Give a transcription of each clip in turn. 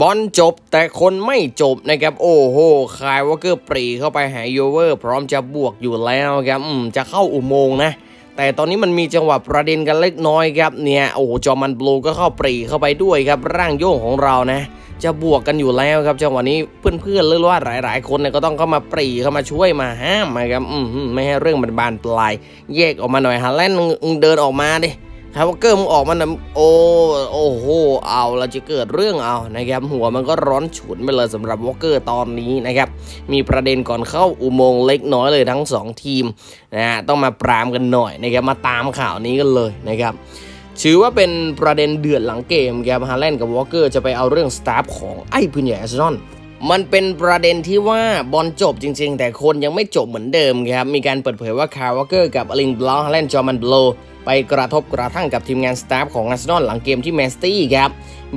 บอลจบแต่คนไม่จบนะครับ โอ้โหคายวอเกอร์ปรีเข้าไปหาโยเวอร์ พร้อมจะบวกอยู่แล้วครับอืมจะเข้าอุโมงค์นะ แต่ตอนนี้มันมีจังหวะประเด็นกันเล็กน้อยครับเนี่ยโอ้โหจอมันบลูก็เข้าปรีเข้าไปด้วยครับร่างโย่งของเรานะ จะบวกกันอยู่แล้วครับจังหวะนี้เพื่อนๆหรือว่าหลาย ๆ คนเนี่ยก็ต้องเข้ามาปรีเข้ามาช่วยมาห้ามนะครับอืมไม่ให้เรื่องมันบานปลายแยกออกมาหน่อยฮาแลนเดินออกมาดิ ฮาวเกอร์มึงออกมานะโอ้โอ้โหเอาเราจะเกิดเรื่องเอานะครับหัวมันก็ร้อนฉุนไปเลยสำหรับวอลเกอร์ตอนนี้นะครับมีประเด็นก่อนเข้าอุโมงค์เล็กน้อยเลยทั้ง 2 ทีมนะฮะต้องมาปรามกันหน่อยนะครับมาตามข่าวนี้กันเลยนะครับถือว่าเป็นประเด็นเดือดหลังเกมครับฮาแลนด์กับวอลเกอร์จะไปเอาเรื่องสตาฟของไอ้พื้นใหญ่อาร์เซนอล มันเป็นประเด็นที่ว่าบอลจบจริง ๆ แต่คนยังไม่จบเหมือนเดิมครับ มีการเปิดเผยว่าคาร์วอเกอร์กับอลิงบลอฮแลนจอมันโบลไปกระทบกระทั่งกับทีมงานสตาฟของอาร์เซนอลหลังเกมที่แมนสตี้ครับ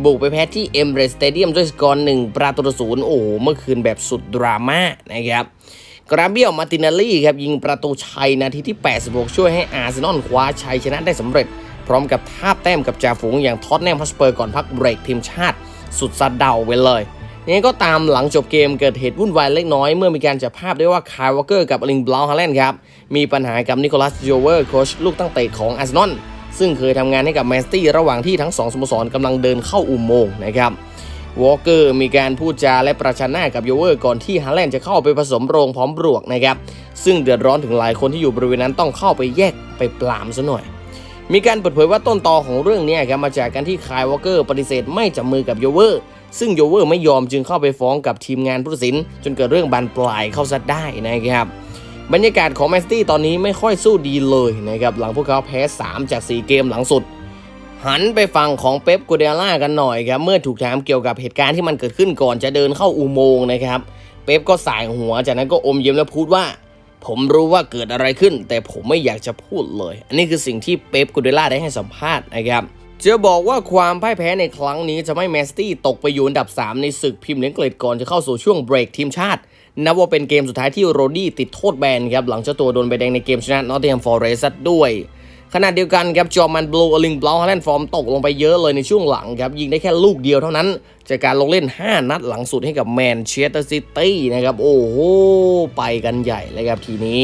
บุกไปแพ้ที่เอมเรสเตเดียมด้วยสกอร์หนึ่งประตูศูนย์โอ้โห เมื่อคืนแบบสุดดราม่านะครับกราเบียลมาตินาลีครับยิงประตูชัยนาทีที่ 86 ช่วยให้อาร์เซนอลคว้าชัยชนะได้สำเร็จ พร้อมกับทาบแต้มกับจ่าฝูงอย่างท็อตแนมฮอสเปอร์ก่อนพักเบรกทีมชาติ สุดสะเดาไปเลย ยังก็ตามหลังจบเกมเกิดเหตุวุ่นวายเล็กน้อยเมื่อมีการจับภาพได้ว่าคายวอเกอร์กับลิงบลาวฮาแลนด์ครับ มีปัญหากับนิโคลัสโยเวอร์โคชลูกตั้งเตะของอาร์เซนอลซึ่งเคยทำงานให้กับแมนสตี้ระหว่างที่ทั้งสองสโมสรกำลังเดินเข้าอุโมงค์นะครับวอลเกอร์มีการพูดจาและประชันหน้ากับโยเวอร์ก่อนที่ฮาแลนด์จะเข้าไปผสมโรงพร้อมบวกนะครับ ซึ่งเดือดร้อนถึงหลายคนที่อยู่บริเวณนั้นต้องเข้าไปแยกไปปรามซะหน่อย มีการเปิดเผยว่าต้นตอของเรื่องนี้ครับมาจากการที่คายวอลเกอร์ปฏิเสธไม่จับมือกับโยเวอร์ ซึ่งโยเวอร์ไม่ยอมจึงเข้าไปฟ้องกับทีมงานผู้ตัดสิน จนเกิดเรื่องบานปลายเข้าซะได้นะครับบรรยากาศของแมนซิตี้ตอนนี้ไม่ค่อยสู้ดีเลยนะครับหลังพวกเขาแพ้ 3 จาก 4 เกมหลังสุด หันไปฟังของเป๊ปกูเดล่ากันหน่อยครับเมื่อถูกถามเกี่ยวกับเหตุการณ์ที่มันเกิดขึ้นก่อนจะเดินเข้าอุโมงค์นะครับเป๊ปก็สายหัวจากนั้นก็อมยิ้มแล้วพูดว่า ผมรู้ว่าเกิดอะไรขึ้น แต่ผมไม่อยากจะพูดเลย อันนี้คือสิ่งที่เป๊ปกูเดล่าได้ให้สัมภาษณ์นะครับ จะบอกว่าความพ่ายแพ้ในครั้งนี้จะไม่แมนซิตี้ตกไปอยู่อันดับ 3 ในศึกพิมพ์เลี้ยงเกรดก่อนจะเข้าสู่ช่วงเบรกทีมชาติ นับว่าเป็นเกมสุดท้ายที่โรดี้ติดโทษแบนครับ หลังเจ้าตัวโดนใบแดงในเกมชนะนอตติงแฮมฟอร์เรสต์ด้วย ขณะเดียวกันครับจอมันบลูอลิงบลาวฮาแลนด์ฟอร์มตกลงไปเยอะเลยในช่วงหลังครับ ยิงได้แค่ลูกเดียวเท่านั้น จากการลงเล่น 5 นัดหลังสุดให้กับแมนเชสเตอร์ซิตี้นะครับโอ้โหไปกันใหญ่เลยครับทีนี้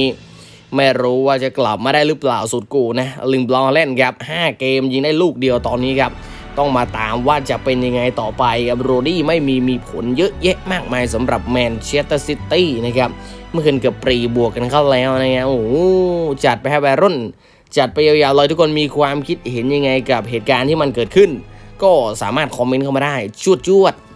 ไม่รู้ว่าจะกลับมาได้หรือเปล่าสุดกูนะลิงบลาวฮาแลนครับ 5 เกมยิงได้ลูกเดียวตอนนี้ครับ ต้องมาตามว่าจะเป็นยังไงต่อไปครับโรดี้ไม่มีมีผลเยอะแยะมากมายสำหรับแมนเชสเตอร์ซิตี้นะครับ เมื่อคืนเกือบปรีบวกกันเข้าแล้วนะครับโอ้จัดไปให้แบรอนจัดไปยาวๆเลยทุกคนมีความคิดเห็นยังไงกับเหตุการณ์ที่มันเกิดขึ้น ก็สามารถคอมเมนต์เข้ามาได้จวดจวดๆ